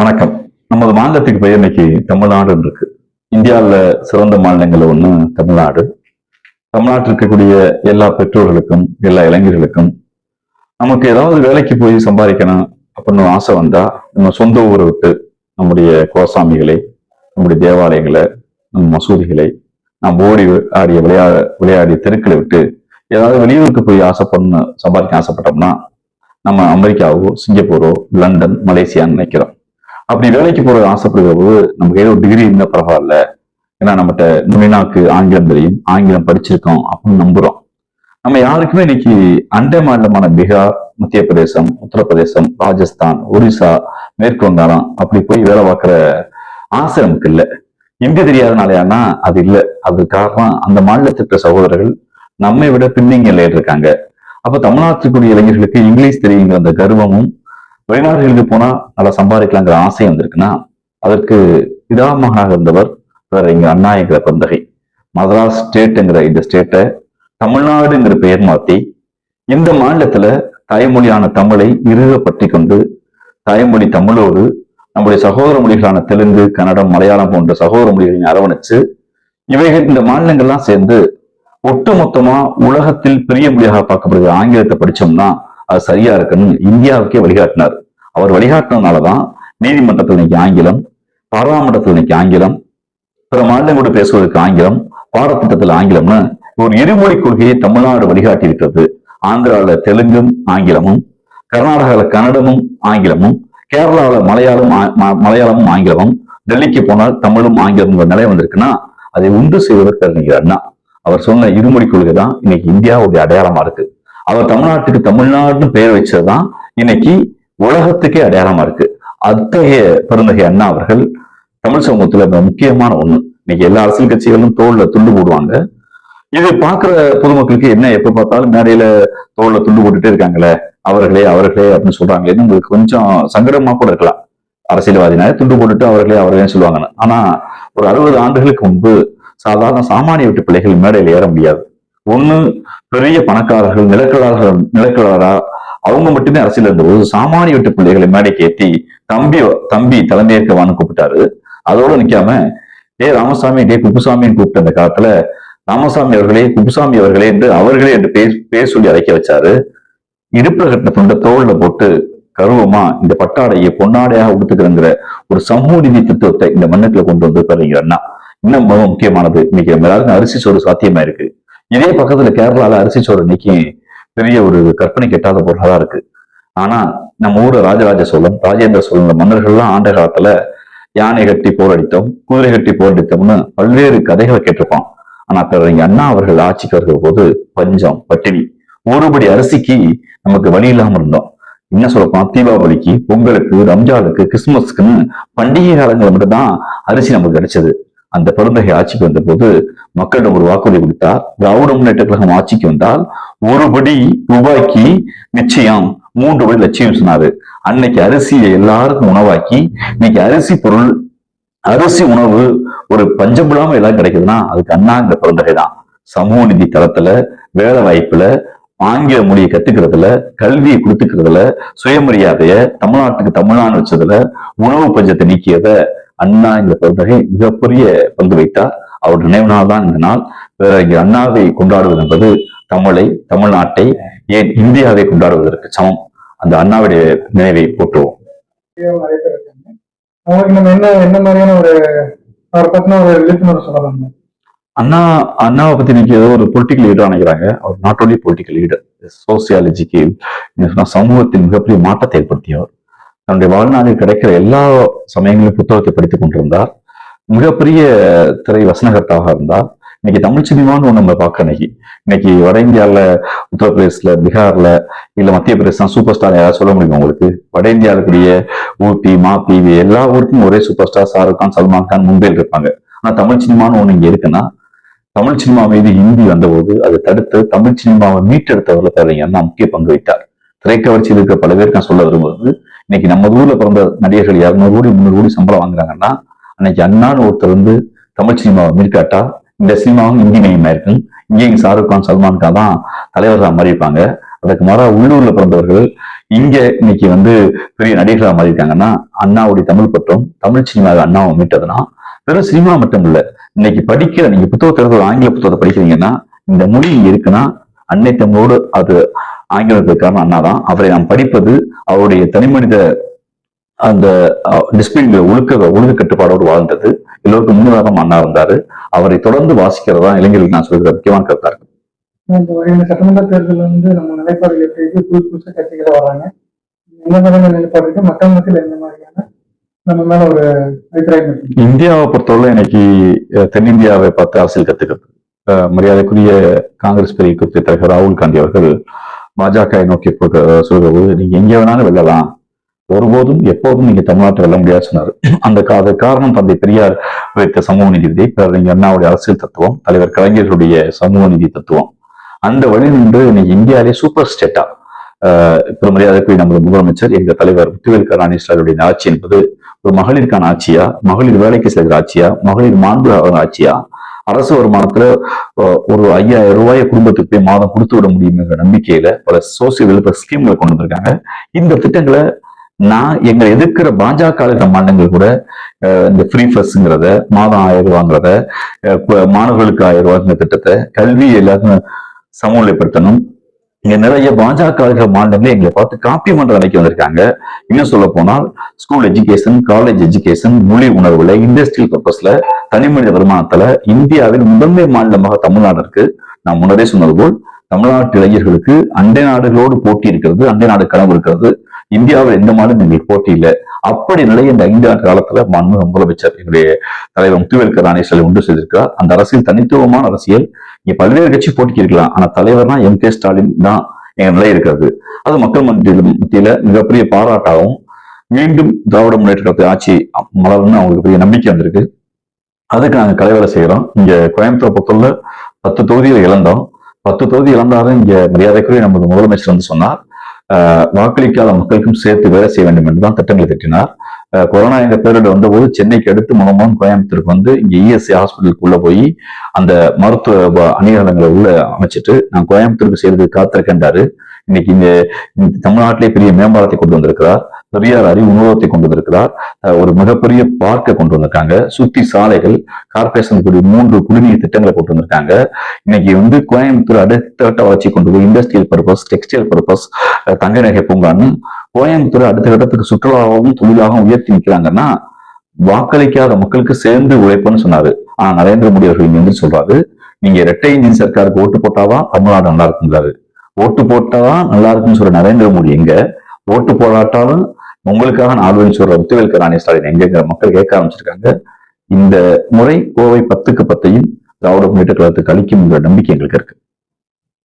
வணக்கம். நமது மாநிலத்துக்கு பெயர் இன்னைக்கு தமிழ்நாடுன்னு இருக்கு. இந்தியாவில் சிறந்த மாநிலங்கள் ஒண்ணு தமிழ்நாடு. தமிழ்நாட்டில் இருக்கக்கூடிய எல்லா பெற்றோர்களுக்கும் எல்லா இளைஞர்களுக்கும் நமக்கு ஏதாவது வேலைக்கு போய் சம்பாதிக்கணும் அப்படின்னு ஆசை வந்தா நம்ம சொந்த ஊரை விட்டு நம்முடைய கோசாமிகளை நம்முடைய தேவாலயங்களை நம்ம மசூதிகளை நாம் ஓடி ஆடிய விளையா விளையாடிய தெருக்களை விட்டு ஏதாவது வெளியூருக்கு போய் ஆசைப்படணும் சம்பாதிக்க ஆசைப்பட்டோம்னா நம்ம அமெரிக்காவோ சிங்கப்பூரோ லண்டன் மலேசியான்னு நினைக்கிறோம். அப்படி வேலைக்கு போறது ஆசைப்படுகிற போது நமக்கு ஏதோ டிகிரி இருந்தா பரவாயில்ல. ஏன்னா நம்மகிட்ட நுனிநாக்கு ஆங்கிலம் தெரியும். ஆங்கிலம் படிச்சிருக்கோம் அப்படின்னு நம்புறோம். நம்ம யாருக்குமே இன்னைக்கு அண்டை மாநிலமான பீகார் மத்திய பிரதேசம் உத்தரப்பிரதேசம் ராஜஸ்தான் ஒரிசா மேற்கு வங்காளம் அப்படி போய் வேலை பார்க்குற ஆசை நமக்கு இல்லை. இந்தி தெரியாதனாலயானா அது இல்லை. அது காரணம் அந்த மாநிலத்திற்கு சகோதரர்கள் நம்மை விட பின்னிங்க இருக்காங்க. அப்ப தமிழ்நாட்டுக்குரிய இளைஞர்களுக்கு இங்கிலீஷ் தெரியுங்கிற அந்த கர்வமும் வெளிநாடுகளுக்கு போனா நல்லா சம்பாதிக்கலாங்கிற ஆசை வந்திருக்குன்னா அதற்கு பிதாமகனாக இருந்தவர் இங்க அண்ணா என்கிற பந்தகை மதராஸ் ஸ்டேட்ங்கிற இந்த ஸ்டேட்டை தமிழ்நாடுங்கிற பெயர் மாத்தி இந்த மாநிலத்துல தாய்மொழியான தமிழை இறுக பற்றி கொண்டு தாய்மொழி தமிழோடு நம்முடைய சகோதர மொழிகளான தெலுங்கு கன்னடம் மலையாளம் போன்ற சகோதர மொழிகளின் அரவணைச்சு இவைகள் இந்த மாநிலங்கள்லாம் சேர்ந்து ஒட்டுமொத்தமா உலகத்தில் பெரிய மொழியாக பார்க்கப்படுகிற ஆங்கிலத்தை படிச்சோம்னா அது சரியா இருக்குன்னு இந்தியாவுக்கே வழிகாட்டினார். அவர் வழிகாட்டினதுனாலதான் நீதிமன்றத்தில் இன்னைக்கு ஆங்கிலம் பாராளுமன்றத்தில் இன்னைக்கு ஆங்கிலம் பிற மாநிலங்களோடு பேசுவதற்கு ஆங்கிலம் பாடத்திட்டத்தில் ஆங்கிலம்னு ஒரு இருமொழி கொள்கையை தமிழ்நாடு வழிகாட்டி விட்டது ஆந்திராவில் தெலுங்கும் ஆங்கிலமும் கர்நாடகாவில் கன்னடமும் ஆங்கிலமும் கேரளாவில் மலையாளம் மலையாளமும் ஆங்கிலமும் டெல்லிக்கு போனால் தமிழும் ஆங்கிலம்ங்கிற நிலை வந்திருக்குன்னா அதை உண்டு செய்வதற்கு அறிஞர் அண்ணா அவர் சொன்ன இருமொழி கொள்கை தான் இன்னைக்கு இந்தியாவுடைய அடையாளமா இருக்கு. அவர் தமிழ்நாட்டுக்கு தமிழ்நாடுன்னு பெயர் வச்சதுதான் இன்னைக்கு உலகத்துக்கே அடையாளமா இருக்கு. அத்தகைய பெருந்தகை அண்ணா அவர்கள் தமிழ் சமூகத்துல முக்கியமான ஒண்ணு. இன்னைக்கு எல்லா அரசியல் கட்சிகளும் தோல்ல துண்டு போடுவாங்க. இது பாக்குற பொதுமக்களுக்கு என்ன எப்ப பார்த்தாலும் மேடையில தோல்ல துண்டு போட்டுட்டே இருக்காங்களே அவர்களே அவர்களே அப்படின்னு சொல்றாங்களேன்னு உங்களுக்கு கொஞ்சம் சங்கடமா கூட இருக்கலாம். அரசியல்வாதினால துண்டு போட்டுட்டு அவர்களே அவர்களே சொல்லுவாங்கன்னு. ஆனா ஒரு அறுபது ஆண்டுகளுக்கு முன்பு சாதாரண சாமானிய வீட்டு பிள்ளைகள் மேடையில் ஏற முடியாது. ஒண்ணு பெரிய பணக்காரர்கள் நிலக்கலாளர்கள் நிலக்கலாரா அவங்க மட்டுமே அரசியல் இருந்தபோது சாமானிய வீட்டு பிள்ளைகளை மேடைக்கு ஏற்றி தம்பி தம்பி தலைமையேற்கவான்னு கூப்பிட்டாரு. அதோட நிக்காம ஏ ராமசாமி டே குப்புசாமின்னு கூப்பிட்ட அந்த காலத்துல ராமசாமி அவர்களே குப்புசாமி அவர்களே என்று அவர்களே என்று பேர் பேர் சொல்லி அழைக்க வச்சாரு. இடுப்புல கட்டின தொண்ட தோல்ல போட்டு கருவமா இந்த பட்டாடையை பொன்னாடையாக உடுத்துக்கிறங்கிற ஒரு சமூக நிதி தத்துவத்தை இந்த மண்ணுக்குள்ள கொண்டு வந்து பெறுகிற அண்ணா. இன்னும் மிக முக்கியமானது. இன்னைக்கு நம்ம எல்லாருக்கும் அரிசி சோறு சாத்தியமா இருக்கு. இதே பக்கத்துல கேரளால அரிசி சோறு இன்னைக்கு பெரிய ஒரு கற்பனை கெட்டாத பொருளாதான் இருக்கு. ஆனா நம்ம ஊர் ராஜராஜ சோழன் ராஜேந்திர சோழன் மன்னர்கள்லாம் ஆண்ட காலத்துல யானை கட்டி போரடித்தோம் குதிரை கட்டி போரடித்தோம்னு பல்வேறு கதைகளை கேட்டிருப்பான். ஆனா பிறகு அண்ணா அவர்கள் ஆட்சிக்கு வருகிற போது பஞ்சம் பட்டினி ஒருபடி அரிசிக்கு நமக்கு வழி இல்லாமல் இருந்தோம். என்ன சொல்லப்போனா தீபாவளிக்கு பொங்கலுக்கு ரம்ஜானுக்கு கிறிஸ்துமஸ்க்குன்னு பண்டிகை காலங்கள் மட்டும்தான் அரிசி நமக்கு கிடைச்சது. அந்த பெருந்தகை ஆட்சிக்கு வந்த போது மக்களிடம் ஒரு வாக்குறுதி கொடுத்தார். திராவிட முன்னேற்ற கழகம் ஆட்சிக்கு வந்தால் ஒரு படி ரூபாய்க்கு நிச்சயம் மூன்று படி லட்சியம் சொன்னாரு. அன்னைக்கு அரிசியை எல்லாருக்கும் உணவாக்கி இன்னைக்கு அரிசி பொருள் அரிசி உணவு ஒரு பஞ்சம் இல்லாம எல்லாம் கிடைக்குதுன்னா அதுக்கு அண்ணாங்கிற பிறந்தகை தான். சமூக நிதி தளத்துல வேலை வாய்ப்புல ஆங்கில மொழியை கத்துக்கிறதுல கல்வியை கொடுத்துக்கிறதுல சுயமரியாதைய தமிழ்நாட்டுக்கு தமிழ்நாடு வச்சதுல உணவு பஞ்சத்தை நீக்கியத அண்ணா இந்த பிறந்தகை மிகப்பெரிய பங்கு வைத்தார் அவர் நினைவு நாள் தான் இந்த நாள் வேற இங்க அண்ணாவை கொண்டாடுவது என்பது தமிழை தமிழ்நாட்டை ஏன் இந்தியாவை கொண்டாடுவதற்கு சமம்? அந்த அண்ணாவுடைய நினைவை போற்றுவோம். நிறைய பேர் இருக்காங்க அவங்களுக்கு நம்ம என்ன என்ன மாதிரியான ஒரு அவரை பத்தின ஒரு விழிப்புணர்வு சொல்லலாம்? அண்ணா அண்ணாவை பத்தி இன்னைக்கு ஏதோ ஒரு பொலிட்டிக்கல் லீடர் நினைக்கிறாங்க அவர் நாட் ஓன்லி பொலிட்டிக்கல் லீடர் சோசியாலஜிக்கு சமூகத்தின் மிகப்பெரிய மாற்றத்தை ஏற்படுத்தியவர். தன்னுடைய வாழ்நாளில் கிடைக்கிற எல்லா சமயங்களிலும் புத்தகத்தை படித்துக் கொண்டிருந்தார். மிகப்பெரிய திரை வசனகர்த்தாக இருந்தார். இன்னைக்கு தமிழ் சினிமான்னு ஒண்ணு நம்ம பார்க்க இன்னைக்கு. இன்னைக்கு வட இந்தியால உத்தரப்பிரதேசல பீகார்ல இல்லை மத்திய பிரதேசம் சூப்பர் ஸ்டார் யாராவது சொல்ல முடியுமா உங்களுக்கு? வட இந்தியாவில் இருக்கக்கூடிய ஊட்டி மாப்பி இது எல்லா ஊருக்கும் ஒரே சூப்பர் ஸ்டார் ஷாருக் கான் சல்மான் கான் மும்பையில் இருப்பாங்க. ஆனா தமிழ் சினிமான்னு ஒண்ணு இங்க இருக்குன்னா தமிழ் சினிமா மீது ஹிந்தி வந்தபோது அதை தடுத்து தமிழ் சினிமாவை மீட்டெடுத்தவர்கள் பேரறிஞர் தான் முக்கிய பங்கு வைத்தார் திரைக்கவர்ச்சியில் இருக்கிற பல பேருக்கு நான் சொல்ல விரும்புவது இன்னைக்கு நம்ம ஊர்ல பிறந்த நடிகர்கள் இரநூறு கோடி முந்நூறு கோடி சம்பளம் வாங்குறாங்கன்னா அன்னைக்கு அண்ணான்னு ஒருத்தர் வந்து தமிழ் சினிமாவை மீட்காட்டா இந்த சினிமாவும் இந்தி மயமா இங்கே இங்கேயும் ஷாருக் கான் சல்மான் கான் தான் தலைவர்களாக மாறி இருப்பாங்க அதுக்கு மாறா உள்ளூர்ல பிறந்தவர்கள் இங்க இன்னைக்கு வந்து பெரிய நடிகர்களா மாறி இருக்காங்கன்னா அண்ணாவுடைய தமிழ் பற்றும் தமிழ் சினிமாவை அண்ணாவை மீட்டதுன்னா வெறும் சினிமா மட்டும் இல்ல இன்னைக்கு படிக்கிற நீங்க புத்தகத்தை ஒரு ஆங்கில புத்தகத்தை படிக்கிறீங்கன்னா இந்த மொழி இங்க இருக்குன்னா அன்னை தமிழோடு அது ஆங்கிலத்துக்கான அண்ணா தான் அவரை நாம் படிப்பது அவருடைய தனிமனித அந்த டிசிப்ளின் ஒழுக்க ஒழுங்கு கட்டுப்பாடோடு வாழ்ந்தது. எல்லோருக்கும் முன்னுதாரணம் அண்ணா இருந்தாரு. அவரை தொடர்ந்து வாசிக்கிறதா இளைஞர்களுக்கு நான் சொல்கிற முக்கியமான கருத்தா இருக்கு. இந்த சட்டமன்ற தேர்தல் வந்து நம்ம நிலைப்பாடுகள் எப்படி புதுசு புதுசா கட்சிகள் வராங்க என்ன மாதிரியான நிலைப்பாடு இருக்கு? மக்கள் மத்தியில் எந்த மாதிரியான நம்ம மேல ஒரு அபிப்பிராயம் இந்தியாவை பொறுத்தவரை இன்னைக்கு தென்னிந்தியாவை பார்த்து அரசியல் கத்துக்கிறது. மரியாதைக்குரிய காங்கிரஸ் பெரிய தலைவர் ராகுல் காந்தி அவர்கள் பாஜக நோக்கி போக- சொல்கிறது நீங்க எங்க வேணாலும் வெல்லலாம். ஒருபோதும் எப்போதும் நீங்க தமிழ்நாட்டை வெல்ல முடியாது சொன்னார். அந்த கா- அது காரணம் தந்தை பெரியார் வைத்த சமூக நீதி விதி பேரறிஞர் அண்ணாவுடைய அரசியல் தத்துவம் தலைவர் கலைஞர்களுடைய சமூக நீதி தத்துவம். அந்த வழி நின்று இன்னைக்கு இந்தியாவிலே சூப்பர் ஸ்டேட்டா பெரும் மரியாதைக்குரிய நமது முதலமைச்சர் எங்க தலைவர் முத்துவேல் கருணாநிதி ஸ்டாலினுடைய ஆட்சி என்பது ஒரு மகளிருக்கான ஆட்சியா மகளிர் வேலைக்கு செல்கிற ஆட்சியா மகளிர் மாண்பு ஆட்சியா? அரசு வருமானத்துல ஒரு ஐயாயிரம் ரூபாயை குடும்பத்துக்கு போய் மாதம் கொடுத்து விட முடியுங்கிற நம்பிக்கையில பல சோசியல் வெல்ஃபேர் ஸ்கீம்களை கொண்டு வந்திருக்காங்க. இந்த திட்டங்களை நான் எங்களை எதிர்க்கிற பாஜக இருக்கிற மாநிலங்கள் கூட இந்த ஃப்ரீ பஸ்ங்கிறத மாதம் ஆயிரம் ரூபாங்கிறத மாணவர்களுக்கு ஆயிரம் ரூபாங்கிற திட்டத்தை கல்வி எல்லாருக்கும் சமநிலைப்படுத்தணும். இங்க நிறைய பாஜக இருக்கிற மாநிலங்களே எங்களை பார்த்து காப்பி பண்ற நிலைக்கு வந்திருக்காங்க. இன்னும் சொல்ல போனால் ஸ்கூல் எஜுகேஷன் காலேஜ் எஜுகேஷன் மொழி உணர்வுல இண்டஸ்ட்ரியல் பர்பஸ்ல தனிமனித வருமானத்துல இந்தியாவில் முதன்மை மாநிலமாக தமிழ்நாடு இருக்கு. நான் முன்னரே சொன்னது போல் தமிழ்நாட்டு இளைஞர்களுக்கு அண்டை நாடுகளோடு போட்டி இருக்கிறது அண்டை நாடு கனவு இருக்கிறது. இந்தியாவில் எந்த மாநிலம் எங்களுக்கு போட்டி இல்லை? அப்படி நிலை இந்த ஐந்து ஆண்டு காலத்துல மன்மோகன் முதலமைச்சர் என்னுடைய தலைவர் முத்துவேல் கருணாநிதி ஸ்டாலின் உண்டு செய்திருக்கிறார். அந்த அரசியல் தனித்துவமான அரசியல் இங்க பல்வேறு கட்சி போட்டிக்கு இருக்கலாம். ஆனா தலைவர்னா எம் கே ஸ்டாலின் தான் எங்க நிலை இருக்கிறது. அது மக்கள் மத்தியில மத்தியில மிகப்பெரிய பாராட்டாகவும் மீண்டும் திராவிட முன்னேற்ற கழகத்து ஆட்சி மலர்னு அவங்களுக்கு பெரிய நம்பிக்கை வந்திருக்கு. அதுக்கு நாங்க கலைவேலை செய்யறோம். இங்க கோயம்புத்தூர் பொறுத்தவரை பத்து தொகுதியில் இழந்தோம். பத்து தொகுதி இழந்தாலும் இங்க மரியாதைக்குரிய நமது முதலமைச்சர் வந்து சொன்னார். வாக்களிக்காத மக்களுக்கும் சேர்த்து வேலை செய்ய வேண்டும் என்றுதான் திட்டங்களை திட்டினார். கொரோனா என்ற பேரிடர் வந்தபோது சென்னைக்கு அடுத்து மூலமாக கோயம்புத்தூருக்கு வந்து இங்க இஎஸ்ஐ ஹாஸ்பிட்டலுக்கு உள்ள போய் அந்த மருத்துவ அணிகலங்களை உள்ள அமைச்சிட்டு நான் கோயம்புத்தூருக்கு செய்து காத்திருக்கின்றாரு இன்னைக்கு இங்க இந்த தமிழ்நாட்டிலே பெரிய மேம்பாலத்தை கொண்டு வந்திருக்கிறார். பெரியார் அறிவு உணவகத்தை கொண்டு வந்திருக்கிறார் ஒரு மிகப்பெரிய பார்க்கை கொண்டு வந்திருக்காங்க. சுத்தி சாலைகள் கார்பரேஷன் கூடிய மூன்று குடிநீர் திட்டங்களை கொண்டு வந்திருக்காங்க. இன்னைக்கு வந்து கோயம்புத்தூர் அடுத்த கட்ட வளர்ச்சி கொண்டு போய் இண்டஸ்ட்ரியல் பர்பஸ் டெக்ஸ்டைல் பர்பஸ் தங்க நகை பூங்கான்னு கோயம்புத்தூர் அடுத்த கட்டத்துக்கு சுற்றுலாவும் தொழிலாகவும் உயர்த்தி நிற்கிறாங்கன்னா வாக்களிக்காத மக்களுக்கு சேர்ந்து உழைப்புன்னு சொன்னாரு. ஆனா நரேந்திர மோடி அவர்கள் இங்க வந்து சொல்றாரு நீங்க இரட்டை இன்ஜின் சர்க்காருக்கு ஓட்டு போட்டாதான் தமிழ்நாடு நல்லா இருக்குங்கிறாரு ஓட்டு போட்டாதான் நல்லா இருக்குன்னு சொல்ற நரேந்திர மோடி எங்க? ஓட்டு போடாட்டாலும் உங்களுக்காக நாடுன்னு சொல்ற முத்துவேல் கருணாநிதி ஸ்டாலின் எங்க மக்கள் கேட்க ஆரம்பிச்சிருக்காங்க இந்த முறை கோவை பத்துக்கு பத்தையும் திராவிட முன்னேற்ற கழகத்துக்கு அளிக்கும் என்ற நம்பிக்கை எங்களுக்கு இருக்கு.